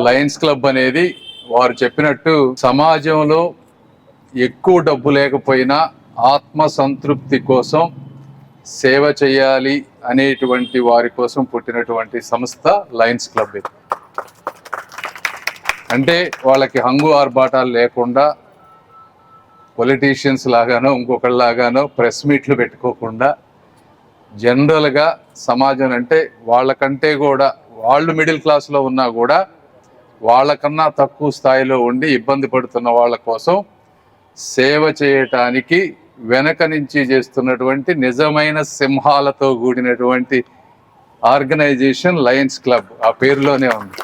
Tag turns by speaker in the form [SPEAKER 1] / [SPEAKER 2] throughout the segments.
[SPEAKER 1] Lions club అనేది వారు చెప్పినట్టు సమాజంలో ఎక్కువ డబ్బు లేకపోయినా ఆత్మ సంతృప్తి కోసం సేవ చేయాలి అనేటువంటి వారి కోసం పుట్టినటువంటి సంస్థ లయన్స్ క్లబ్ ఇది. అంటే వాళ్ళకి హంగు ఆర్భాటాలు లేకుండా పొలిటీషియన్స్ లాగానో ఇంకొకళ్ళలాగానో ప్రెస్ మీట్లు పెట్టుకోకుండా జనరల్గా సమాజం అంటే వాళ్ళకంటే కూడా వాళ్ళు మిడిల్ క్లాస్లో ఉన్నా కూడా వాళ్ళకన్నా తక్కువ స్థాయిలో ఉండి ఇబ్బంది పడుతున్న వాళ్ళ కోసం సేవ చేయటానికి వెనక నుంచి చేస్తున్నటువంటి నిజమైన సింహాలతో కూడినటువంటి ఆర్గనైజేషన్ లయన్స్ క్లబ్ ఆ పేరులోనే ఉంది.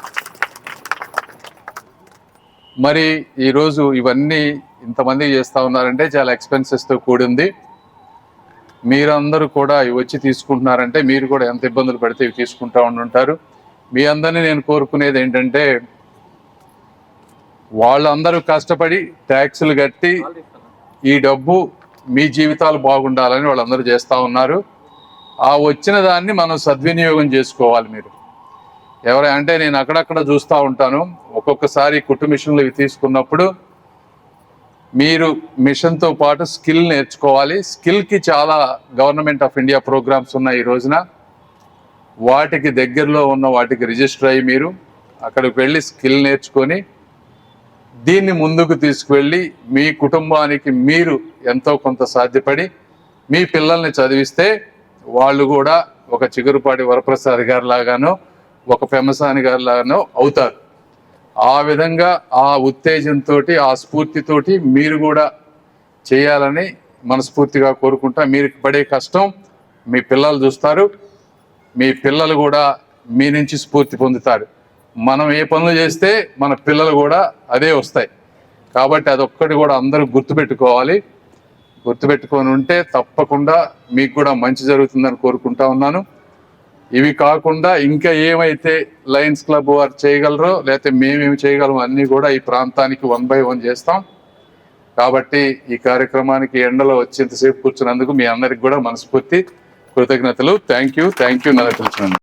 [SPEAKER 1] మరి ఈరోజు ఇవన్నీ ఇంతమంది చేస్తూ ఉన్నారంటే చాలా ఎక్స్పెన్సెస్తో కూడింది. మీరందరూ కూడా ఇవి వచ్చి తీసుకుంటున్నారంటే మీరు కూడా ఎంత ఇబ్బందులు పడితే ఇవి ఉండి ఉండుంటారు. మీ అందరినీ నేను కోరుకునేది ఏంటంటే వాళ్ళందరూ కష్టపడి ట్యాక్సులు కట్టి ఈ డబ్బు మీ జీవితాలు బాగుండాలని వాళ్ళందరూ చేస్తూ ఉన్నారు. ఆ వచ్చిన దాన్ని మనం సద్వినియోగం చేసుకోవాలి మీరు. ఎవరైనా అంటే నేను అక్కడక్కడ చూస్తూ ఉంటాను. ఒక్కొక్కసారి కుట్టు మిషన్లు ఇవి తీసుకున్నప్పుడు మీరు మిషన్తో పాటు స్కిల్ నేర్చుకోవాలి. స్కిల్కి చాలా గవర్నమెంట్ ఆఫ్ ఇండియా ప్రోగ్రామ్స్ ఉన్నాయి ఈ రోజున. వాటికి దగ్గరలో ఉన్న వాటికి రిజిస్టర్ అయ్యి మీరు అక్కడికి వెళ్ళి స్కిల్ నేర్చుకొని దీన్ని ముందుకు తీసుకువెళ్ళి మీ కుటుంబానికి మీరు ఎంతో కొంత సాధ్యపడి మీ పిల్లల్ని చదివిస్తే వాళ్ళు కూడా ఒక చిగురుపాటి వరప్రసాద్ గారి లాగానో ఒక పెమసాని గారి లాగానో అవుతారు. ఆ విధంగా ఆ ఉత్తేజంతో ఆ స్ఫూర్తితోటి మీరు కూడా చేయాలని మనస్ఫూర్తిగా కోరుకుంటా మీరు పడే కష్టం మీ పిల్లలు చూస్తారు. మీ పిల్లలు కూడా మీ నుంచి స్ఫూర్తి పొందుతారు. మనం ఏ పనులు చేస్తే మన పిల్లలు కూడా అదే వస్తాయి. కాబట్టి అదొక్కటి కూడా అందరూ గుర్తుపెట్టుకోవాలి. గుర్తుపెట్టుకొని ఉంటే తప్పకుండా మీకు కూడా మంచి జరుగుతుందని కోరుకుంటా ఉన్నాను. ఇవి కాకుండా ఇంకా ఏమైతే లయన్స్ క్లబ్ వారు చేయగలరో లేకపోతే మేమేమి చేయగలమో అన్నీ కూడా ఈ ప్రాంతానికి వన్ బై వన్ చేస్తాం. కాబట్టి ఈ కార్యక్రమానికి ఎండలో వచ్చేంతసేపు కూర్చున్నందుకు మీ అందరికి కూడా మనస్ఫూర్తి కృతజ్ఞతలు. థ్యాంక్ యూ థ్యాంక్ యూ నన్ను